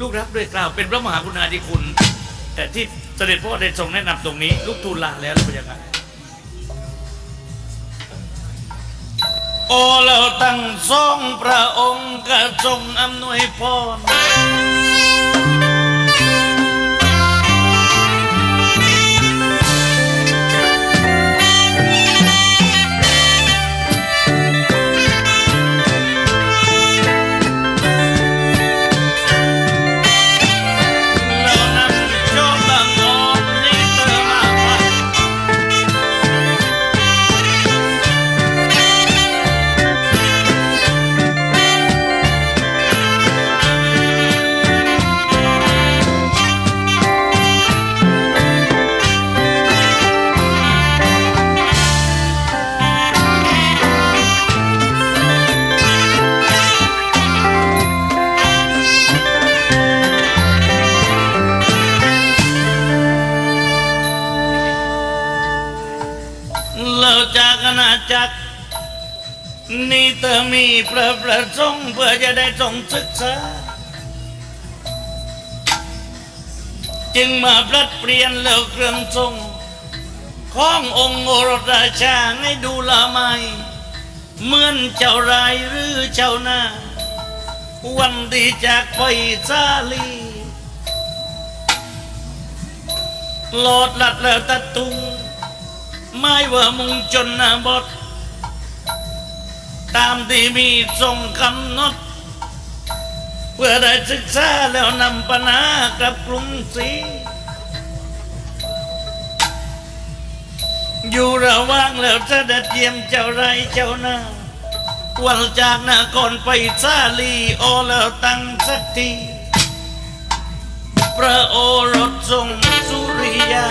ลูกรับด้วยกล่าวเป็นพระมหากรุณาธิคุณ แต่ที่เสด็จพ่อได้ทรงแนะนำตรงนี้ ลูกทูลลาแล้วพระยาค่ะโอ้เราตั้งทรงพระองค์กระทรงอำนวยพร ษา จึงมาพลัดเปลี่ยนเลือกเครื่องทรงขององค์โอรสราชาให้ดูละไมเหมือนเจ้ารายหรือเจ้าหน้าวันที่จากไปซาลีโลดหลัดแล้วตะตุง ไม่ว่ามุงจนนาบดตามที่มีทรงกำหนด เพื่อได้ศึกษาแล้วนำปัญหากับกรุงศรีอยู่ระว่างแล้วจะได้เตรียมเจ้าไรเจ้านาวันจากนาครไปซาลีโอแล้วตั้งสักทีพระโอรสทรงสุริยา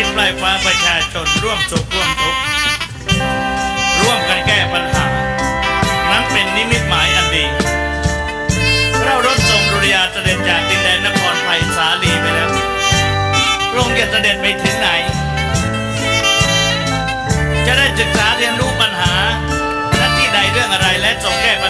ชิดปลายฟ้าประชาชนร่วมสุขร่วมทุกข์ร่วมกันแก้ปัญหา นั้นเป็นนิมิตหมายอันดี เรารถทรงดุริยาเสด็จจากดินแดนนครไผ่สาลีไปแล้วพระองจะเสด็จไปถึงไหน จะได้ศึกษาเรียนรู้ปัญหาหน้าที่ใดเรื่องอะไรและส่งแก้ปั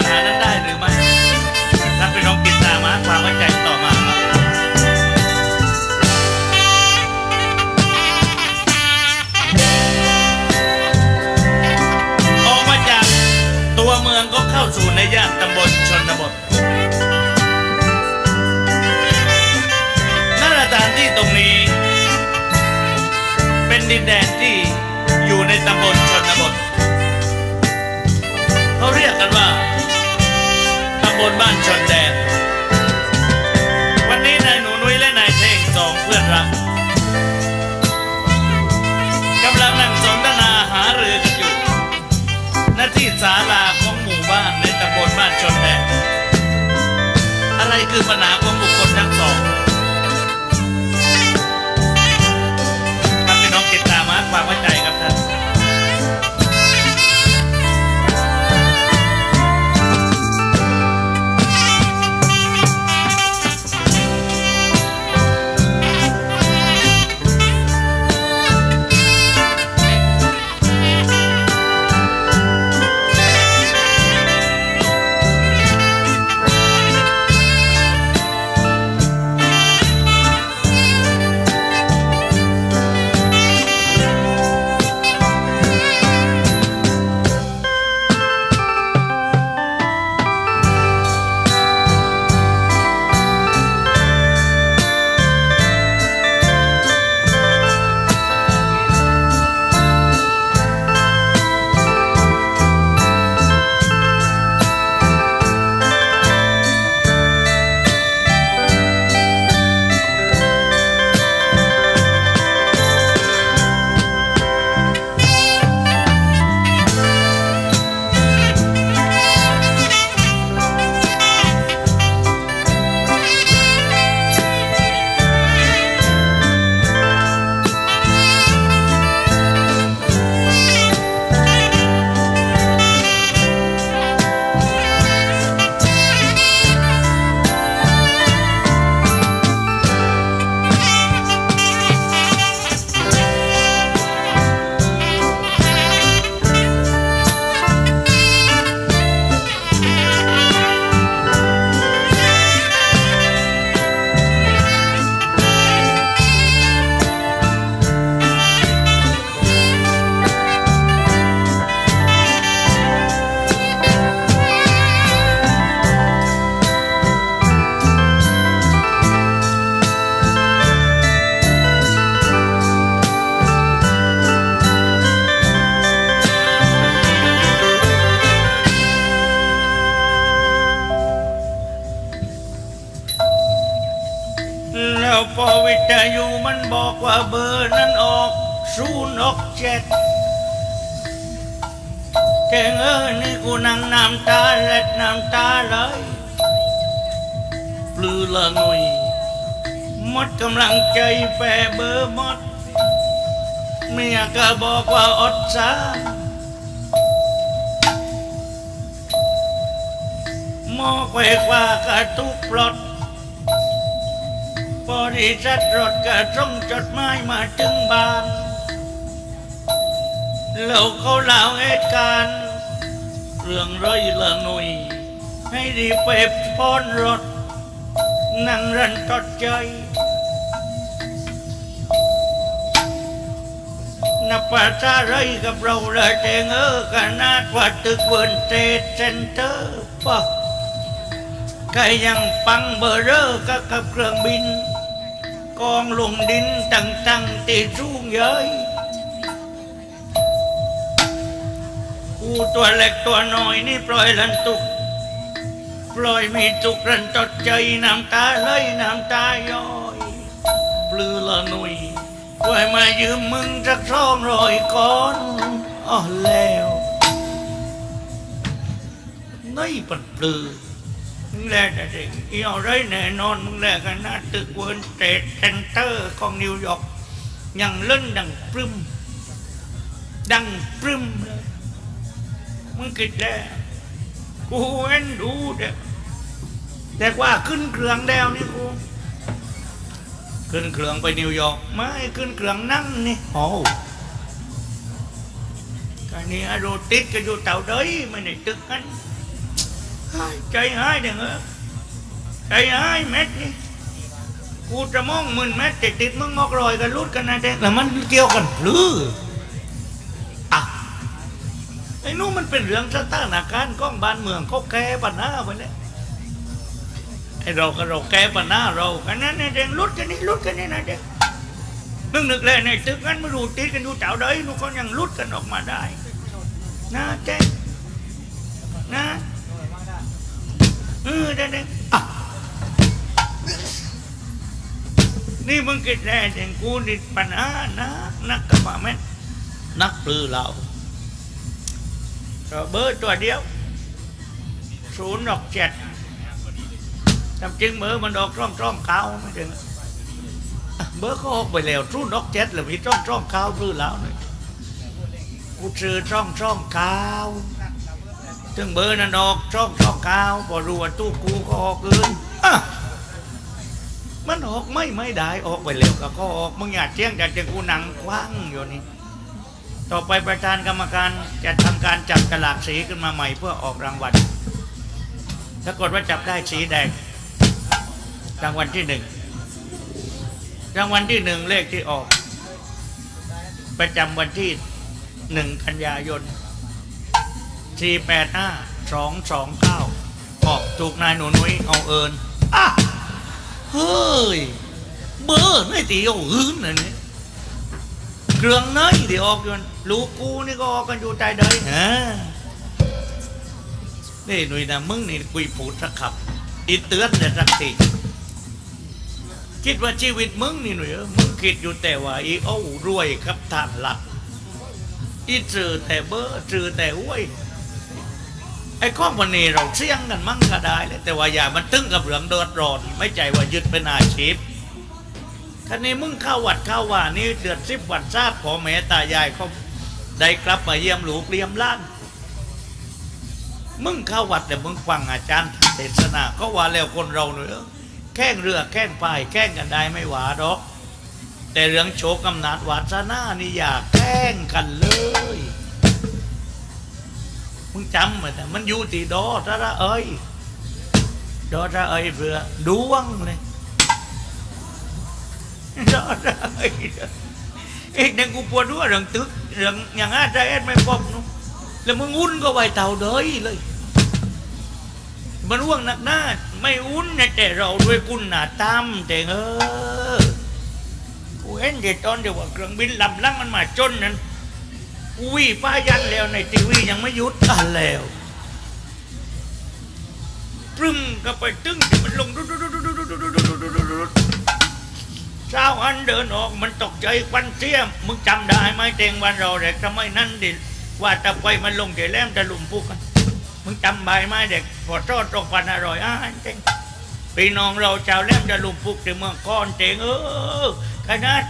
ญหาาสู่ในย่านตำบลชนบทณสถานที่ตรงนี้ เป็นดินแดนที่อยู่ในตำบลชนบท เขาเรียกกันว่าตำบลบ้านชนแดน วันนี้นายหนูนุ้ยและนายเท่งสองเพื่อนรักกำลังนั่งสนทนาหารือกันอยู่ณที่ศาลาำบลบ้านชนแดนอะไรคือปัญหาของบุคคลทั้งสอง เจ็ดแกงเอ้ยนี่กูนั่งน้ำตาเล็ดน้ำตาไหลปลือละหนุ่ยมดกำลังใจแปรเบอร์มด เมียก็บอกว่าอดซาหมอแควกว่ากระตุกปลดบริษัทรถกระส่งจดหมายมาถึงบ้าน แล้วเขาเล่าเหตุการณ์เรื่องไรละหนุ่ยให้รีบไปพ้อนรถ นั่งรันตดใจนับภาษาไรกับเราเลยเจงเออขนาดว่าตึกเวินเตเซนเตอร์ปะก็ยังปังเบอร์เรอร์ก็กับเครื่องบิน กองลงดินตั้งๆตีสูงเย้ย กูตัวเล็กตัวน้อยนี่ปล่อยลันตุก ปล่อยมีตุกรันตดใจน้ำตาไหลน้ำตาย้อยปลือละหนุยไว้มายืมมึงสักสองรอยก้อนอ๋อแล้วนี่ปัดปลือมึงแลแต่เด็กอีเอาไรแน่นอนมึงแลกันหน้าตึกเวิร์นเตดเซ็นเตอร์ของนิวยอร์กยังเล่นดังปรึมดังปรึมเลย มึงคิดแล้วกูเอ็นดูเด็กแต่ว่าขึ้นเครื่องแล้วนี่กูขึ้นเครื่องไปนิวยอร์กไม่ขึ้นเครื่องนั่งนี่โอ้การนี้อารมณ์ติดกันอยู่เต่าเด้ยไม่ได้ตึกกันเฮ้ยใจหายเด้อเออใจหายเม็ดนี่กูจะมองหมื่นเม็ดติดติดมึงงอกรอยกันรุดกันนะเด็กแล้วมันเกี่ยวกันหรืออะ ไอ้นู้นมันเป็นเรื่องสถานการณ์ก้องบ้านเมืองเขาแก้ปัญหาไปแล้วไอ้เราก็เราแก้ปัญหาเรากันนั้นเนี่ยเด็กลุดกันนี่ลุดกันนี่นะเด็กนึกนึกเลยในตึกนั้นไม่รู้ตีกันอยู่แถวใดนูนก็ยังลุดกันออกมาได้นะเจ๊นะเออเด็กๆอะนี่มึงคิดแน่เด็กกูนี่ปัญหานะนักกับว่าแม่นนักปลือเรา เราเบอร์ตัวเดียวศูนย์ดอกเจ็ดจำจริงเบอร์มันออกร่องร่องขาไม่ถึงเบอร์ก็ออกไปแล้วทุ่นออกเจ็ดแล้วมีร่องร่องขารื้อแล้วนี่กูซื้อร่องร่องขาถึงเบอร์นั้นออกร่องร่องขาวพอรู้ว่าตู้กูก็ออกอื่นมันออกไม่ไม่ได้ออกไปแล้วก็ออกมึงอยากเที่ยงอยากจะกูหนังคว้างอยู่นี่ ต่อไปประธานกรรมการจะทำการจับกระหลากสีขึ้นมาใหม่เพื่อออกรางวัลถ้ากดว่าจับได้สีแดงรางวัลที่หนึ่งรางวัลที่หนึ่งเลขที่ออก ประจำวันที่หนึ่งกันยายนสี่แปดห้าสองสองเก้าออกถูกนายหนูนุ้ยเอาเอิญอะเฮ้ย เบอร์ไม่ตีเอาอื่นนะเนี่ย เครื่องเนยที่ออกอยู่ลูกกูนี่ก็ออกกันอยู่ใจเดยฮะนี่หนุ่ยนะมึงนี่คุยผูดสักขับอีเตือนเนี่ยสักทีคิดว่าชีวิตมึงนี่หนุ่ยเอ้ยมึงคิดอยู่แต่ว่าอีเอารวยครับทางหลักอีจือแต่เบอร์จือแต่ห้วยไอ้ข้อมันนี้เราเสี่ยงกันมั่งก็ได้เลยแต่ว่าอย่ามันตึงกับเรื่องเดือดร้อนไม่ใจว่ายึดเป็นอาชีพ คันนี้มึงเข้าวัดเข้าว่านี่เดือดสิบวันทราบขอแม่ตายายเขาได้กลับมาเยี่ยมหลูกเลี้ยมล้าน มึงเข้าวัดแต่มึงฟังอาจารย์เทศนาเขาว่าแล้วคนเราเนอะแข่งเรือแข่งพายแข่งกันได้ไม่หวาดอก แต่เรื่องโชคกำนัดวาสนานี่อย่าแข่งกันเลยมึงจำไว้แต่มันอยู่ที่ดอทระเอ้ยดอทระเอ้ยเพื่อดวงเลยดอระเอ้ยเว่อร์ด้วงเลย Rõ rồi Ê, đang cũng buồn đua rằng tức rằng nhà ngã ra em mày bọc nó Là muốn un có bài tàu đới lời Mà uống nặng na Mày un nè trẻ rậu đuôi cun nà tam trẻ ngơ Cô em thì con đều bảo cường biên làm lăng ăn mà chôn nên Ui, phá ยันแล้วในทีวียังไม่ยุดอะแล้วปรึ้งก็ไปตึ้งมันลงดุดุดุดุดุดุดุ เช้าอันเดินออกมันตกใจควันเสียม มึงจำได้ไหมเตงวันเราเด็กทำไมนั่นดิว่าตะไฟมันลงเจแลมตะลุมพุกมึงจำใบไหมเด็กพอทอดตรงพันอร่อยอะเตงพี่น้องเราชาวแลมตะลุมพุกที่เมืองก้อนเตงเออขนาด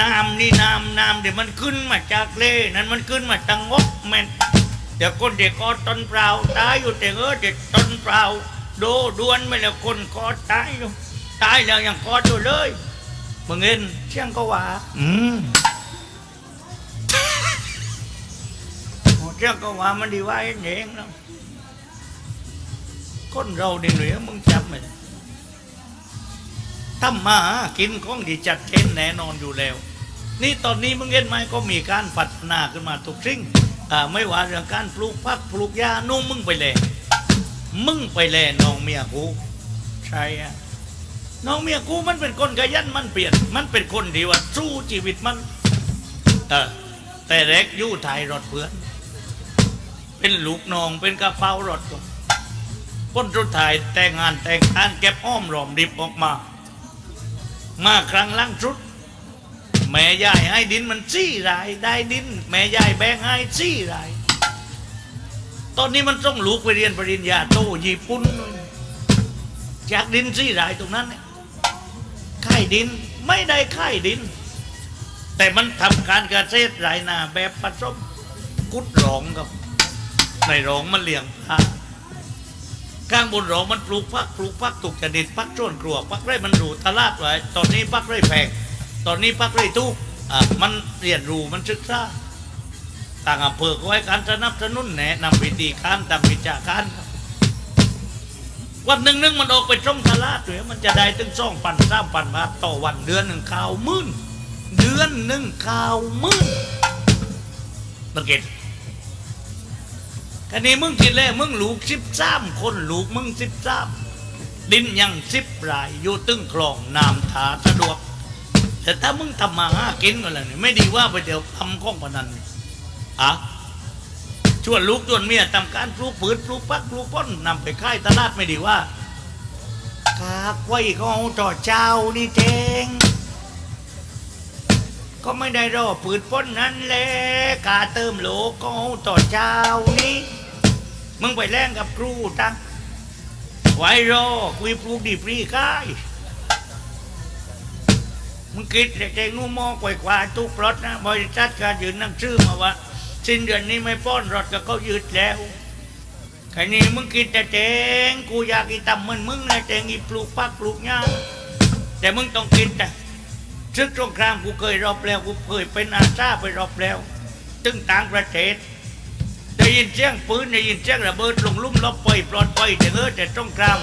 น้ำนี่น้ำน้ำเดี๋ยวมันขึ้นมาจากเลนั้นมันขึ้นมาตังงบแม่นเดี๋ยวคนเด็กก็ต้นเปล่าตายอยู่เตงเออเด็กต้นเปล่าโดดวนไปแล้วคนก็ตายอยู่ ตายแล้วยังกอดอยู่เลยมึงเห็นเชียงก็ว่าอืมโอ้เชียงก็ว่ามันดีว่าเองเองนะคนเราดีเหนือมึงจำไหมทำมาหากินของดีจัดเจนแน่นอนอยู่แล้ว นี่ตอนนี้มึงเห็นไหมก็มีการพัฒนาขึ้นมาทุกสิ่งอ่าไม่ว่าเรื่องการปลูกผักปลูกหญ้านุ่มมึงไปเลยมึงไปเลยน้องเมียกูใช่อะ น้องเมียกูมันเป็นคนขยันมันเปลี่ยน มันเป็นคนที่ว่าสู้ชีวิตมัน เออ แต่เล็กยู่ไทยรถเพื่อน เป็นลูกน้องเป็นกระเป๋ารถก่อนคนสุดท้ายแต่งงานแต่งงานเก็บอ้อมรอมริบออกมา มาครั้งล่างสุด แม่ยายให้ดินมันซี่รายได้ดิน แม่ยายแบ่งให้ซี่รายตอนนี้มันต้องลูกไปเรียนปริญญาโตญี่ปุ่นนู่นจากดินซี่รายตรงนั้นเนี่ยายดิน ไม่ได้ค่ายดิน แต่มันทำการเกษตรไรนาแบบผสมกุดหลองกับ ในหลองมันเลี้ยงปลาข้างบนหลองมันปลูกพักปลูกพักถูกจดิตพักโจนกลัวพักไร่มันรูตลาดไว้ตอนนี้พักไร่แพงตอนนี้พักไร่ทุกอะมันเรียนรู้มันศึกษาต่างอำเภอก็ให้การสนับสนุนแนะนำวิธีการตามวิชาการ วันหนึ่งนึงมันออกไปช่องตลาดเลยมันจะได้ถึงสองพันสามพันบาทต่อวันเดือนหนึ่งข่าวมื่นเดือนหนึ่งข่าวมื่นสังเกตกันนี้มึงคิดเลยมึงลูกสิบสามคนลูกมึงสิบสามดินยังสิบรายอยู่ตึ้งคลองน้ำถาสะดวก แต่ถ้ามึงทำมาหากินกันแล้วนี่ยไม่ดีว่าไปเดี๋ยวทำข้องพนันนี่อะ ชวนลูกชวนเมียทำการปลูกพืชปลูกพักปลูกพ้นนำไปขายตลาดไม่ดีว่ากากไว้เขาเอาต่อเจ้านี่เจงก็ไม่ได้รอพืชพ้นนั้นแหละกาเติมโหลก็เอาต่อเจ้านี่มึงไปแล่งกับครูตังไว้รอคุยปลูกดีปรีค่ายมึงคิดแต่เจงนู่มองไกว่าทุกรถนะบริษัทการยืนนำชื่อมาว่า สิ้นเดือนนี้ไม่ป้อนรถก็เขายืดแล้วแค่นี้มึงกินแต่เจงกูอยากอีตำเหมันมึงนะเจงอีปลูกปักปลูกหญ้าแต่มึงต้องกินแต่ซึกสงครามกูเคยรอบแล้วกูเคยเป็นอาซาไปรอบแล้วตึงต่างประเทศได้ยินเสียงปืนได้ยินเสียงระเบิดลงลุ่มลบไปปลอดไปแต่เออแต่สงคราม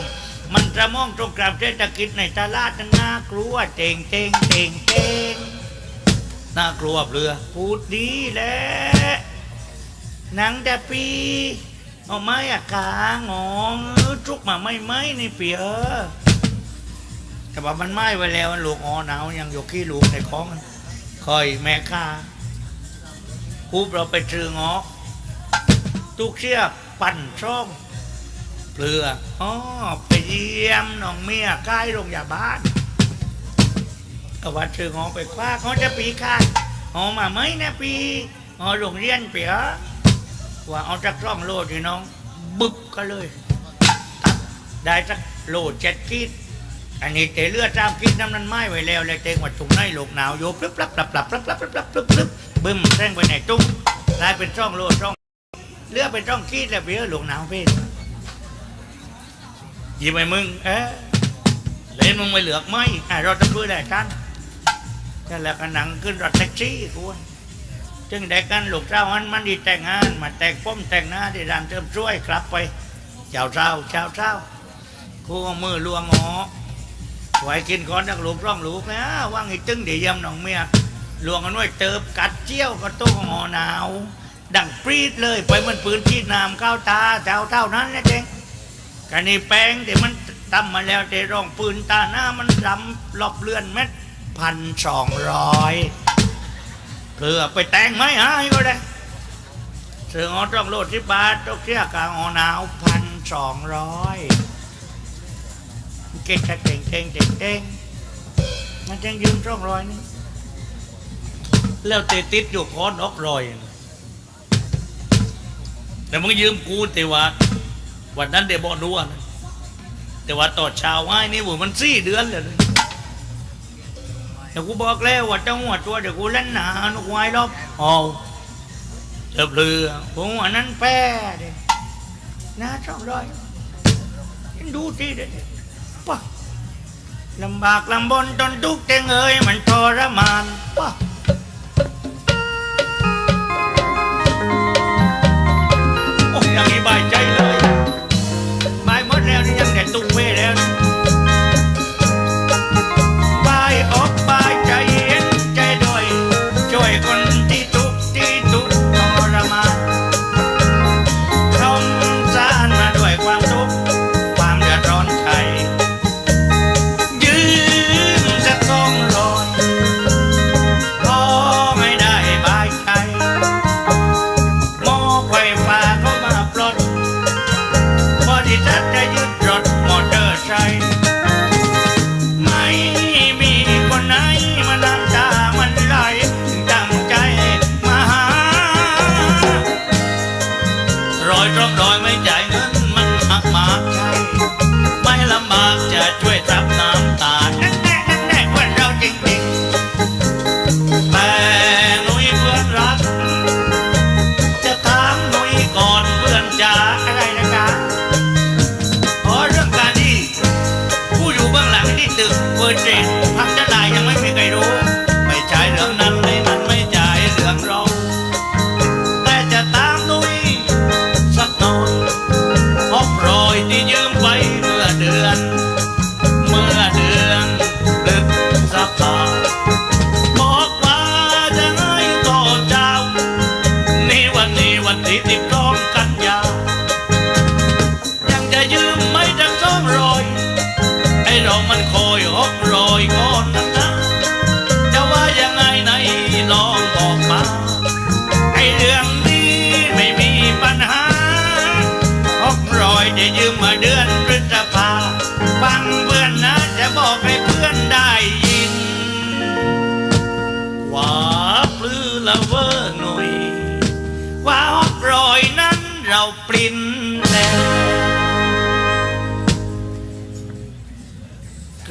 มันจะมองสงครามเศรษฐกิจในตลาดน,น่ากลัวเจงเจงเจงเจงน่ากลัวเปลือพูดดีแหละ หนังแต่ปีเอาไม้อะกางองจุกมาไม่ไม้นี่เปียเออแต่ว่ามันไหม้ไว้แล้วมันลูกอ๋อหนาวยังอยู่ขี้ลูกในของคอยแม่ค้าคูบเราไปซื้องอตุกเชือกปั่นช่องเปลือกอ๋อไปเยี่ยมน้องเมียใกล้โรงพยาบาลก็ว่าชื่อหอไปคว้าเขาจะปีค่ะหอมาไหมนะปีหอโรงเรียนเปีย ว่า เอาจักร่องโลที่น้อง บึบก็เลยตัดได้สักโลดเจ็ดขีดอันนี้เตเลือดจามขีดน้ำนั้นไม้ไว้แล้วเลยเตงว่าถุงในโลกหนาวโยปลับปลับปลับปลับปลับปลับปลับปลับปลับปลับบึ้มแท่งไปในตุ้งกลายเป็นช่องโลดช่อง เลือดเป็นช่องขีดแล้วเปียโลกหนาวเพ่หยิบไปมึง เอ๊ะเล่นมึงไม่เหลือกไหมอะเราจะด้วยได้กันนั่นแหละก็หนังขึ้นรถแท็กซี่กู จึงได้กันลูกเจ้ามันมันดีแต่งงาน มาแต่งป้มแต่งหน้าที่ร้านเติมช่วยกลับไปเจ้าเจ้าเจ้าเจ้ากูเอามือลวงหอไหวกินก่อนจากลูกร่องลูกนะว่างอีตึงเดี๋ยวเยำน้องเมียลวงกันไว้เติบกัดเจี้ยวก็โต้หอหนาว ดังปรีดเลยไปมันปืนที่น้ำเข้าวตาเจ้าเท่านั้นนะเจงกันนี่แป้งที่มันทำมาแล้วแต่ร่องปืนตาหน้ามันดำหลบเลือนเม็ดพันสองร้อย คือไปแต่งไหม้หายก็ได้เสือหอต้องโลดที่บาทต้องเชี่ยกลางหอหนาวพันสองร้อยเก่งเก่งเก่งเก่งเก่งมันจะยืมช่องร้อยนี่แล้วเตติดอยู่คอนออกรอยแต่มึงยืมกูแต่ว่าวันนั้นเดี๋ยวบอกดูอะนะแต่ว่าต่อเช้าไอ้นี่โว้ยมันสี่เดือนเลย แต่กูบอกแล้วว่าเจ้าหัวตัวเดี๋ยวกูเล่นหนาหนุกไว้รอบเอาเจะเปลือผมว่านั้นแป้เด็น่าช่องรอยดูที่เด็ดป่ะลำบากลำบนจนทุกข์เจงเอ้ยมันทรมานป่ะ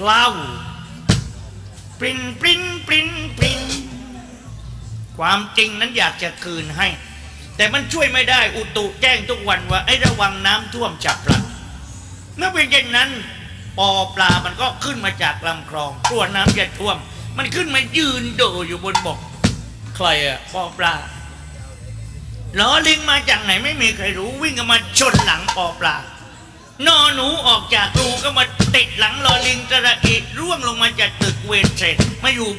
กล้าวปริ้นปริ้นปริ้นปริ้นความจริงนั้นอยากจะคืนให้ แต่มันช่วยไม่ได้อุตุแจ้งทุกวันว่าไอ้ระวังน้ำท่วมฉับพลันเมื่อเป็นเช่นนั้นปอปลามันก็ขึ้นมาจากลำคลองกลัวน้ำจะท่วม มันขึ้นมายืนโดอยู่บนบกใครอะปอปลาล้อลิงมาจากไหนไม่มีใครรู้วิ่งกันมาชนหลังปอปลา นอหนูออกจากรูก็มาติดหลังลอลิงกระอิร่วงลงมาจากตึกเวนเสรดมาอยู่